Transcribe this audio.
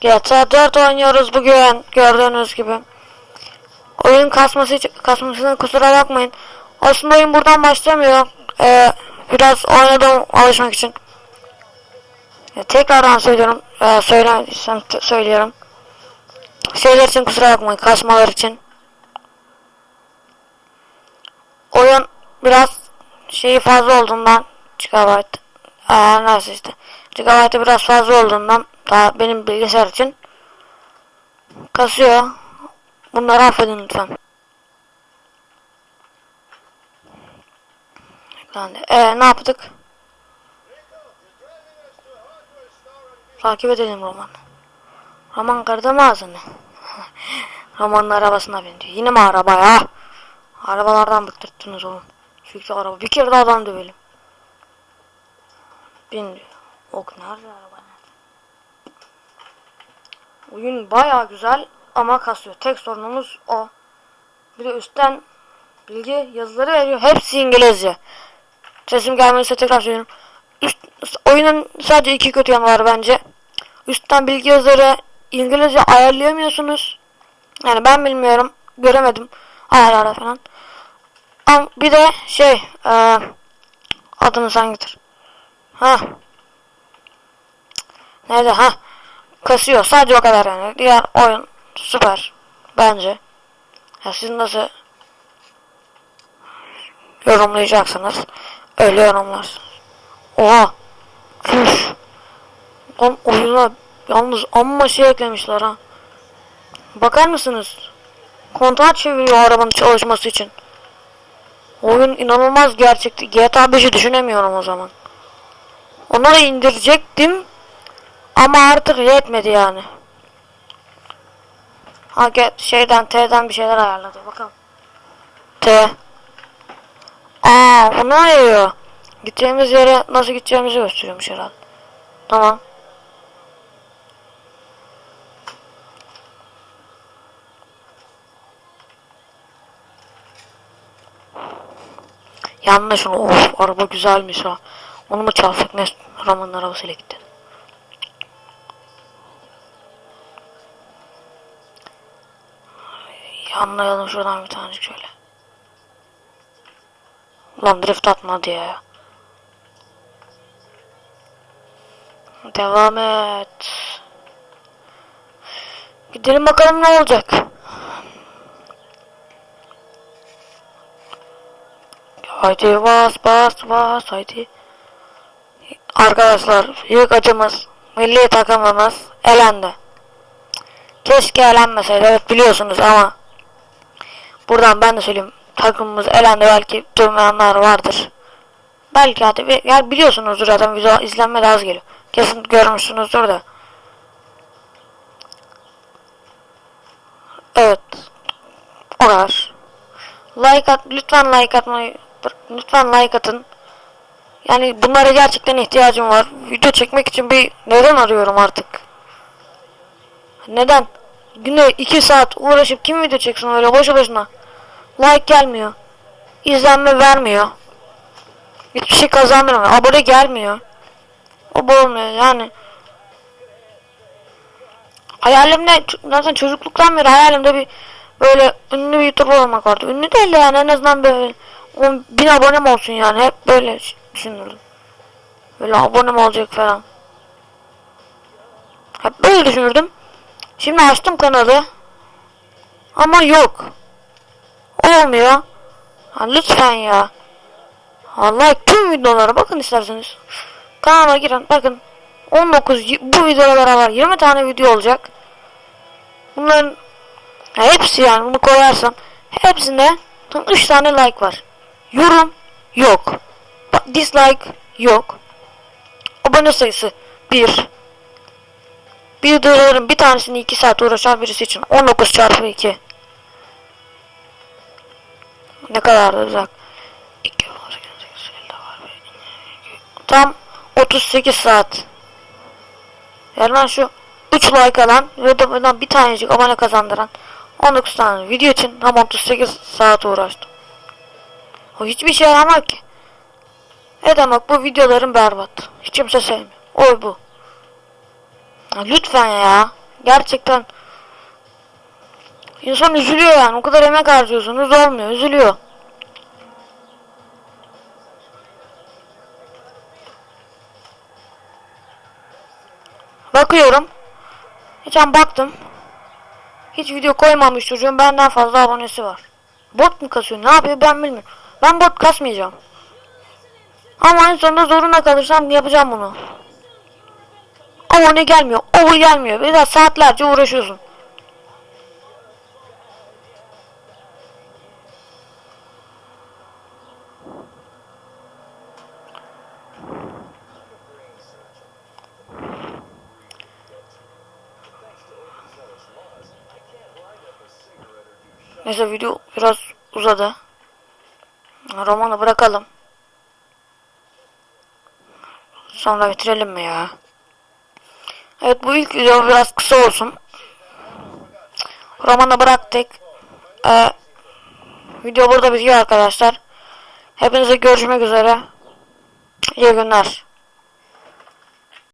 GTA 4 oynuyoruz bugün gördüğünüz gibi. Oyun kasması kasmasına kusura bakmayın. Aslında oyun buradan başlamıyor. Ee, biraz oynadım alışmak için. Ee, tekrardan söylüyorum. Ee, söylemediysem t- söylüyorum. Şeyler için kusura bakmayın. Kasmalar için. Oyun biraz şeyi fazla olduğundan GB Aa, nasıl işte GB'ı biraz fazla olduğundan daha benim bilgisayar için kasıyor. Bunları affedin lütfen. Yani, ee, ne yaptık? Takip edelim Roman. Roman kırdı mı ağzını? Roman'ın arabasına bindi. Yine mi araba ya? Arabalardan bıktırttınız oğlum. Çünkü araba bir kere daha adam dövelim. Bin diyor. Ok nerede araba? Oyun baya güzel ama kasıyor. Tek sorunumuz o. Bir de üstten bilgi yazıları veriyor. Hepsi İngilizce. Sesim gelmediyse tekrar söylüyorum. Üst, oyunun sadece iki kötü yanı var bence. Üstten bilgi yazıları İngilizce ayarlayamıyorsunuz. Yani ben bilmiyorum. Göremedim. Ayarlarda falan. Ama bir de şey eee adını sen getir. Ha. Nerede ha? Kasıyor. Sadece o kadar yani. Diğer oyun süper. Bence. Ya siz nasıl yorumlayacaksınız? Öyle yorumlarsınız. Oha. Çüş. Lan oyuna yalnız amma şey eklemişler ha. Bakar mısınız? Kontağı çeviriyor arabanın çalışması için. Oyun inanılmaz gerçekti. GTA 5'i düşünemiyorum o zaman. Da indirecektim. Ama artık yetmedi yani. Ha şeyden T'den bir şeyler ayarladı bakalım. T. Aa onu arıyor. Gideceğimiz yere nasıl gideceğimizi gösteriyormuş herhalde. Tamam. Yanlış. Of araba güzelmiş ha. Onu mu çalsak ne? Roman'ın arabasıyla gitti. Yanlayalım şuradan bir tane şöyle. Lan drift atmadı ya. Devam et. Gidelim bakalım ne olacak. Haydi bas bas bas haydi. Arkadaşlar büyük acımız milli takımımız elendi. Keşke elenmeseydi evet biliyorsunuz ama buradan ben de söyleyeyim takımımız elendi belki duymayanlar vardır. Belki hadi bi- ya biliyorsunuzdur zaten video izlenme de az geliyor. Kesin görmüşsünüzdür de. Evet. O kadar. Like at lütfen like atmayı lütfen like atın. Yani bunlara gerçekten ihtiyacım var. Video çekmek için bir neden arıyorum artık. Neden? Günde 2 saat uğraşıp kim video çeksin öyle boşu boşuna? Like gelmiyor. İzlenme vermiyor. Hiçbir şey kazandırmıyor. Abone gelmiyor. O olmuyor yani. Hayalimde zaten çocukluktan beri hayalimde bir böyle ünlü bir YouTuber olmak vardı. Ünlü değil de yani en azından böyle 10 bin abonem olsun yani. Hep böyle düşünürdüm. Böyle abonem olacak falan. Hep böyle düşünürdüm. Şimdi açtım kanalı. Ama yok. Olmuyor. Ha, lütfen ya. Allah tüm videolara bakın isterseniz. Kanalıma girin bakın. 19 y- bu videolar beraber 20 tane video olacak. Bunların ya hepsi yani bunu koyarsam hepsinde tam 3 tane like var. Yorum yok. Dislike yok. Abone sayısı 1. Bir videoların bir tanesini 2 saat uğraşan birisi için 19 çarpı 2. Ne kadar da uzak. 2 var. Tam 38 saat. Yani ben şu 3 like alan ve bundan bir tanecik abone kazandıran 19 tane video için tam 38 saat uğraştım. O hiçbir şey yaramaz ki. Ne demek bu videoların berbat. Hiç kimse sevmiyor. Oy bu. Lütfen ya. Gerçekten. İnsan üzülüyor yani. O kadar emek harcıyorsunuz olmuyor. Üzülüyor. Bakıyorum. Geçen baktım. Hiç video koymamış çocuğun benden fazla abonesi var. Bot mu kasıyor? Ne yapıyor ben bilmiyorum. Ben bot kasmayacağım. Ama en sonunda zorunda kalırsam yapacağım bunu. Abone gelmiyor. O gelmiyor. Bir daha saatlerce uğraşıyorsun. Neyse video biraz uzadı. Romanı bırakalım. Sonra bitirelim mi ya? Evet bu ilk video biraz kısa olsun. Romanı bıraktık. Ee, video burada bitiyor arkadaşlar. Hepinize görüşmek üzere. İyi günler.